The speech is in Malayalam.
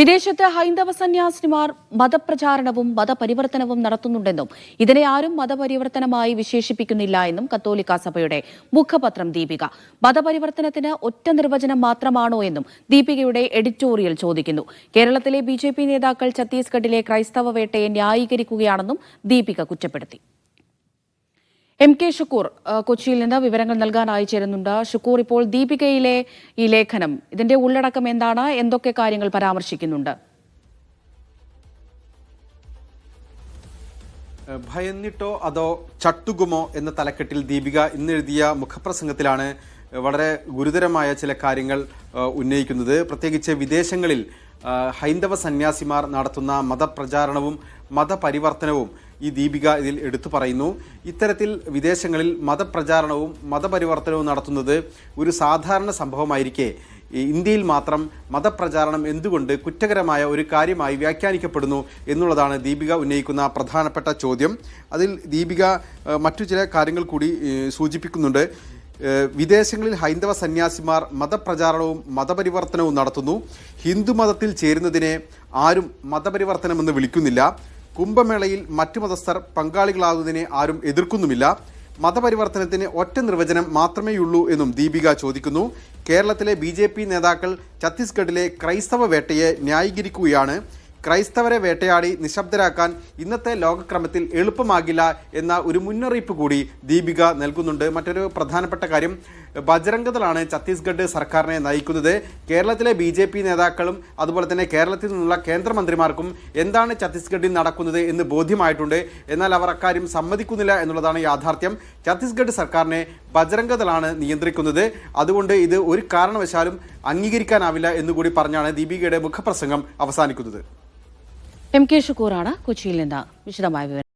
വിദേശത്ത് ഹൈന്ദവ സന്യാസിനിമാർ മതപ്രചാരണവും മതപരിവർത്തനവും നടത്തുന്നുണ്ടെന്നും ഇതിനെ ആരും മതപരിവർത്തനമായി വിശേഷിപ്പിക്കുന്നില്ല എന്നും കത്തോലിക്ക സഭയുടെ മുഖപത്രം ദീപിക. മതപരിവർത്തനത്തിന് ഒറ്റ നിർവചനം മാത്രമാണോ എന്നും ദീപികയുടെ എഡിറ്റോറിയൽ ചോദിക്കുന്നു. കേരളത്തിലെ ബിജെപി നേതാക്കൾ ഛത്തീസ്ഗഡിലെ ക്രൈസ്തവ വേട്ടയെ ന്യായീകരിക്കുകയാണെന്നും ദീപിക കുറ്റപ്പെടുത്തി. എം കെ ഷുക്കൂർ കൊച്ചിയിൽ നിന്ന് വിവരങ്ങൾ നൽകാനായി ചേരുന്നുണ്ട്. ഷുക്കൂർ ഇപ്പോൾ ദീപികയിലെ ഈ ലേഖനം ഇതിന്റെ ഉള്ളടക്കം എന്താണ്? എന്തൊക്കെ കാര്യങ്ങൾ പരാമർശിക്കുന്നുണ്ട്? ഭയന്നിട്ടോ അതോ ചട്ടുകുമോ എന്ന തലക്കെട്ടിൽ ദീപിക ഇന്നെഴുതിയ മുഖപ്രസംഗത്തിലാണ് വളരെ ഗുരുതരമായ ചില കാര്യങ്ങൾ ഉന്നയിക്കുന്നത്. പ്രത്യേകിച്ച് വിദേശങ്ങളിൽ ഹൈന്ദവ സന്യാസിമാർ നടത്തുന്ന മതപ്രചാരണവും മതപരിവർത്തനവും ഈ ദീപിക ഇതിൽ എടുത്തു പറയുന്നു. ഇത്തരത്തിൽ വിദേശങ്ങളിൽ മതപ്രചാരണവും മതപരിവർത്തനവും നടത്തുന്നത് ഒരു സാധാരണ സംഭവമായിരിക്കെ. ഇന്ത്യയിൽ മാത്രം മതപ്രചാരണം എന്തുകൊണ്ട് കുറ്റകരമായ ഒരു കാര്യമായി വ്യാഖ്യാനിക്കപ്പെടുന്നു എന്നുള്ളതാണ് ദീപിക ഉന്നയിക്കുന്ന പ്രധാനപ്പെട്ട ചോദ്യം. അതിൽ ദീപിക മറ്റു ചില കാര്യങ്ങൾ കൂടി സൂചിപ്പിക്കുന്നുണ്ട്. വിദേശങ്ങളിൽ ഹൈന്ദവ സന്യാസിമാർ മതപ്രചാരണവും മതപരിവർത്തനവും നടത്തുന്നു. ഹിന്ദു മതത്തിൽ ചേരുന്നതിനെ ആരും മതപരിവർത്തനമെന്ന് വിളിക്കുന്നില്ല. കുംഭമേളയിൽ മറ്റു മതസ്ഥർ പങ്കാളികളാകുന്നതിനെ ആരും എതിർക്കുന്നുമില്ല. മതപരിവർത്തനത്തിന് ഒറ്റ നിർവചനം മാത്രമേയുള്ളൂ എന്നും ദീപിക ചോദിക്കുന്നു. കേരളത്തിലെ ബി നേതാക്കൾ ഛത്തീസ്ഗഡിലെ ക്രൈസ്തവ വേട്ടയെ ന്യായീകരിക്കുകയാണ്. ക്രൈസ്തവരെ വേട്ടയാടി നിശബ്ദരാക്കാൻ ഇന്നത്തെ ലോകക്രമത്തിൽ എളുപ്പമാകില്ല എന്ന ഒരു മുന്നറിയിപ്പ് കൂടി ദീപിക നൽകുന്നുണ്ട്. മറ്റൊരു പ്രധാനപ്പെട്ട കാര്യം ബജരംഗദളാണ് ഛത്തീസ്ഗഡ് സർക്കാരിനെ നയിക്കുന്നത്. കേരളത്തിലെ ബി ജെ പി നേതാക്കളും അതുപോലെ തന്നെ കേരളത്തിൽ നിന്നുള്ള കേന്ദ്രമന്ത്രിമാർക്കും എന്താണ് ഛത്തീസ്ഗഡിൽ നടക്കുന്നത് എന്ന് ബോധ്യമായിട്ടുണ്ട്. എന്നാൽ അവർ അക്കാര്യം സമ്മതിക്കുന്നില്ല എന്നുള്ളതാണ് യാഥാർത്ഥ്യം. ഛത്തീസ്ഗഡ് സർക്കാരിനെ ബജരംഗദളാണ് നിയന്ത്രിക്കുന്നത്. അതുകൊണ്ട് ഇത് ഒരു കാരണവശാലും അംഗീകരിക്കാനാവില്ല എന്നുകൂടി പറഞ്ഞാണ് ദീപികയുടെ മുഖപ്രസംഗം അവസാനിക്കുന്നത്. എം കെ ഷുക്കൂറാണ് കൊച്ചിയിൽ നിന്ന് വിശദമായ വിവരം